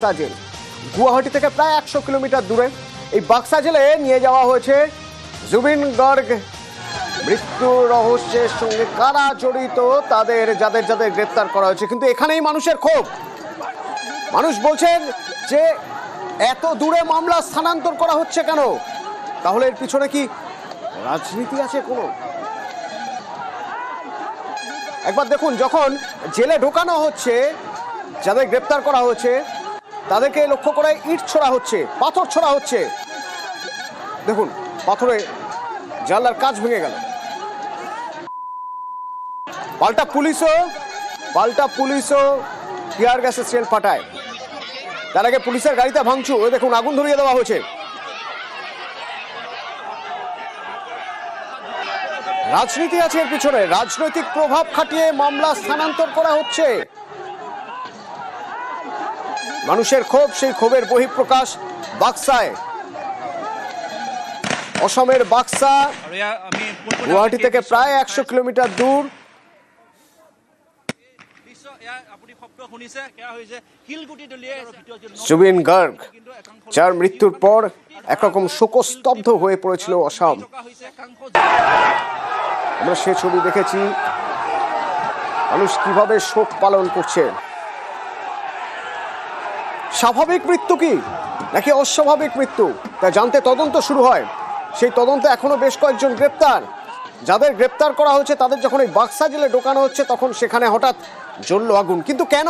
Baksa jail. Guwahati থেকে প্রায় একশো কিলোমিটার দূরে এই বাক্সা জেলে নিয়ে যাওয়া হয়েছে জুবিন গর্গ। মৃত্যু রহস্যের সঙ্গে কারা জড়িত তাদের যাদের যাদের গ্রেপ্তার করা হয়েছে, কিন্তু এখানেই মানুষের ক্ষোভ। মানুষ বলছেন যে এত দূরে মামলা স্থানান্তর করা হচ্ছে কেন? তাহলে এর পিছনে কি রাজনীতি আছে কোনো? একবার দেখুন, যখন জেলে ঢোকানো হচ্ছে, যাদের গ্রেপ্তার করা হয়েছে তাদেরকে লক্ষ্য করে ইট ছোড়া হচ্ছে, পাথর ছোড়া হচ্ছে। দেখুন, পাথরে জানলার কাজ ভেঙে গেল। পাল্টা পুলিশও পাল্টা পুলিশও টিয়ার গ্যাসের সেল ফাটায়। তার আগে পুলিশের গাড়িতে ভাঙচুর। ওই দেখুন, আগুন ধরিয়ে দেওয়া হয়েছে। রাজনীতি আছে এর পিছনে। রাজনৈতিক প্রভাব খাটিয়ে মামলা স্থানান্তর করা হচ্ছে। মানুষের ক্ষোভ, সেই ক্ষোভের বহিঃপ্রকাশ বাক্সায়। অসমের বাক্সা গুৱাহাটী থেকে প্রায় একশো কিলোমিটার যি জুবিন একাংশ যার মৃত্যুর পর একরকম শোকস্তব্ধ হয়ে পড়েছিল অসম। আমরা সে ছবি দেখেছি। মানুষ কীভাবে শোক পালন করছে। স্বাভাবিক মৃত্যু কি? নাকি অস্বাভাবিক মৃত্যু? তা জানতে তদন্ত শুরু হয়। সেই তদন্তে এখনও বেশ কয়েকজন গ্রেপ্তার। যাদের গ্রেপ্তার করা হয়েছে, তাদের যখন এই বাক্সা জেলে ঢোকানো হচ্ছে, তখন সেখানে হঠাৎ জ্বললো আগুন। কিন্তু কেন?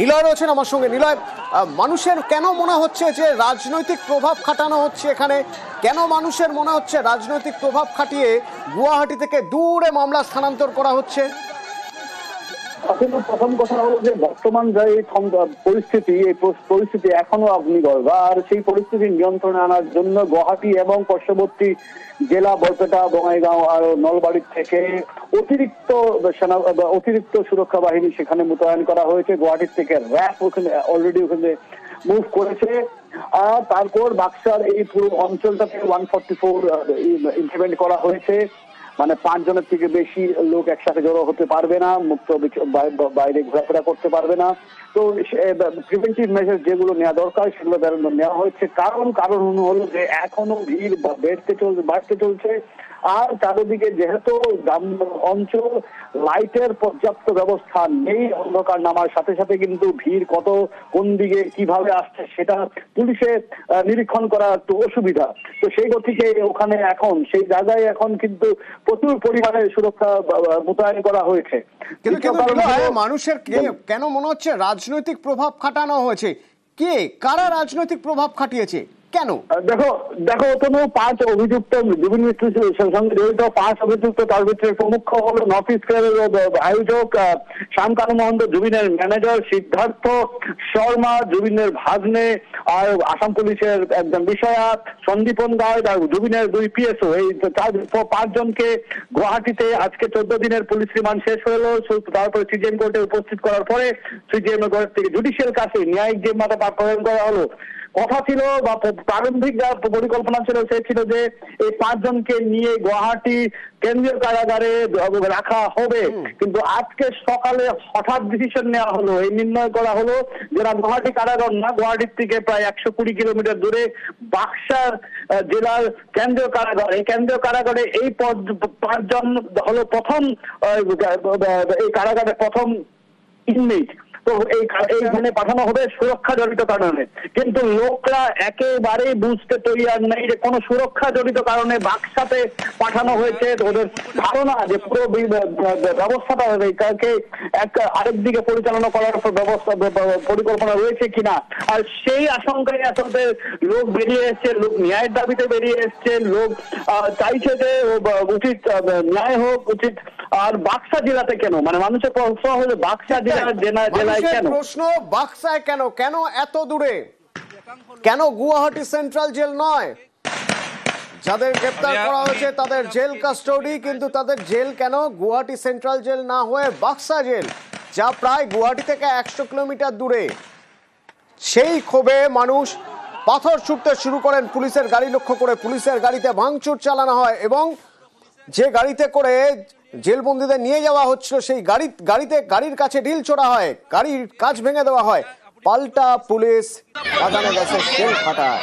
নিলয় রয়েছেন আমার সঙ্গে। নিলয় মানুষের কেন মনে হচ্ছে যে রাজনৈতিক প্রভাব খাটানো হচ্ছে এখানে? কেন মানুষের মনে হচ্ছে রাজনৈতিক প্রভাব খাটিয়ে গুয়াহাটি থেকে দূরে মামলা স্থানান্তর করা হচ্ছে? আসলে প্রথম কথা হলো যে বর্তমান যে পরিস্থিতি, এই পরিস্থিতি এখনও অগ্নিগর্ভ আর সেই পরিস্থিতি নিয়ন্ত্রণে আনার জন্য গুয়াহাটি এবং পার্শ্ববর্তী জেলা বরপেটা বঙ্গাইগাঁও আর নলবাড়ির থেকে অতিরিক্ত সেনা অতিরিক্ত সুরক্ষা বাহিনী সেখানে মোতায়েন করা হয়েছে। গুয়াহাটির থেকে র্যাপ ওখানে অলরেডি ওখানে মুভ করেছে। আর তারপর বাক্সার এই পুরো অঞ্চলটাতে ওয়ান ফর্টি ফোর ইমপ্লিমেন্ট করা হয়েছে। মানে পাঁচজনের থেকে বেশি লোক একসাথে জড়ো হতে পারবে না, মুক্ত বাইরে ঘোরাফেরা করতে পারবে না। তো প্রিভেন্টিভ মেজার যেগুলো নেওয়া দরকার, সেগুলো নেওয়া হয়েছে। কারণ কারণ হলো যে এখনও ভিড় বেড়তে চলছে বাড়তে চলছে। আর চারিদিকে যেহেতু গ্রাম অঞ্চল লাইটের পর্যাপ্ত ব্যবস্থা নেই অন্ধকার নামার সাথে সাথে কিন্তু ভিড় কত কোন দিকে কীভাবে আসছে সেটা পুলিশে নিরীক্ষণ করা একটু অসুবিধা। তো সেই গতিকে ওখানে এখন সেই জায়গায় এখন কিন্তু প্রচুর পরিমাণে সুরক্ষা মোতায়েন করা হয়েছে। মানুষের কেন মনে হচ্ছে রাজনৈতিক প্রভাব খাটানো হয়েছে? কে কারা রাজনৈতিক প্রভাব খাটিয়েছে? কেন? দেখো দেখো কোনো পাঁচ অভিযুক্ত জুবিন মৃত্যুর সঙ্গে জড়িত পাঁচ অভিযুক্ত, তার ভিতরে প্রমুখ হলো নর্থ ইস্ট ক্লাবের আয়োজক শ্যামকানু মহন্ত, জুবিনের ম্যানেজার সিদ্ধার্থ শর্মা, জুবিনের ভাগ্নে, আর আসাম পুলিশের একজন বিষয়া, সন্দীপন গার্ড আর জুবিনের দুই পিএসও এই চার পাঁচজনকে গুয়াহাটিতে আজকে চোদ্দ দিনের পুলিশ রিমান্ড শেষ হলো তারপরে সিজিএম কোর্টে উপস্থিত করার পরে সিজিএম কোর্ট থেকে জুডিশিয়াল কাছে ন্যায়িক জিম্মাটা প্রদান করা হলো কথা ছিল বা প্রারম্ভিক যা পরিকল্পনা ছিল সে ছিল যে এই পাঁচজনকে নিয়ে গুয়াহাটি কেন্দ্রীয় কারাগারে রাখা হবে। কিন্তু আজকে সকালে হঠাৎ ডিসিশন নেওয়া হলো এই নির্ণয় করা হলো যারা গুয়াহাটি কারাগার না গুয়াহাটির থেকে প্রায় একশো কুড়ি কিলোমিটার দূরে বাক্সার জেলার কেন্দ্রীয় কারাগার। এই কেন্দ্রীয় কারাগারে এই পাঁচজন হলো প্রথম এই কারাগারে প্রথম ইনমেট। তো এই এইখানে পাঠানো হবে সুরক্ষা জড়িত কারণে। কিন্তু লোকরা একেবারেই বুঝতে তৈরি নেই যে কোনো সুরক্ষা জড়িত কারণে বাক্সাতে পাঠানো হয়েছে। ওদের ধারণা যে পুরো ব্যবস্থাটা এটাকে এক আরেক দিকে পরিচালনা করার ব্যবস্থা পরিকল্পনা রয়েছে কিনা? আর সেই আশঙ্কায় আসলে লোক বেরিয়ে এসছে লোক ন্যায়ের দাবিতে বেরিয়ে এসছে লোক চাইছে যে উচিত ন্যায় হোক উচিত। আর বাক্সা জেলাতে কেন? মানে মানুষের প্রশ্ন হলো বাক্সা জেলা জেলা মানুষের প্রশ্ন বাক্সায় কেন? কেন এত দূরে? কেন গুয়াহাটি সেন্ট্রাল জেল নয়? যাদের গ্রেপ্তার করা হয়েছে তাদের জেল কাস্টডি কিন্তু তাদের জেল কেন গুয়াহাটি সেন্ট্রাল জেল না হয়ে বাক্সা জেল যা প্রায় গুয়াহাটি থেকে একশো কিলোমিটার দূরে? সেই ক্ষোভে মানুষ পাথর ছুটতে শুরু করেন পুলিশের গাড়ি লক্ষ্য করে। পুলিশের গাড়িতে ভাঙচুর চালানো হয় এবং যে গাড়িতে করে জেলবন্দীদের নিয়ে যাওয়া হচ্ছিল সেই গাড়ি, গাড়িতে, গাড়ির কাছে ঢিল ছোড়া হয়, গাড়ির কাজ ভেঙে দেওয়া হয়। পাল্টা পুলিশ লাগানো গেছে সেল ফাটায়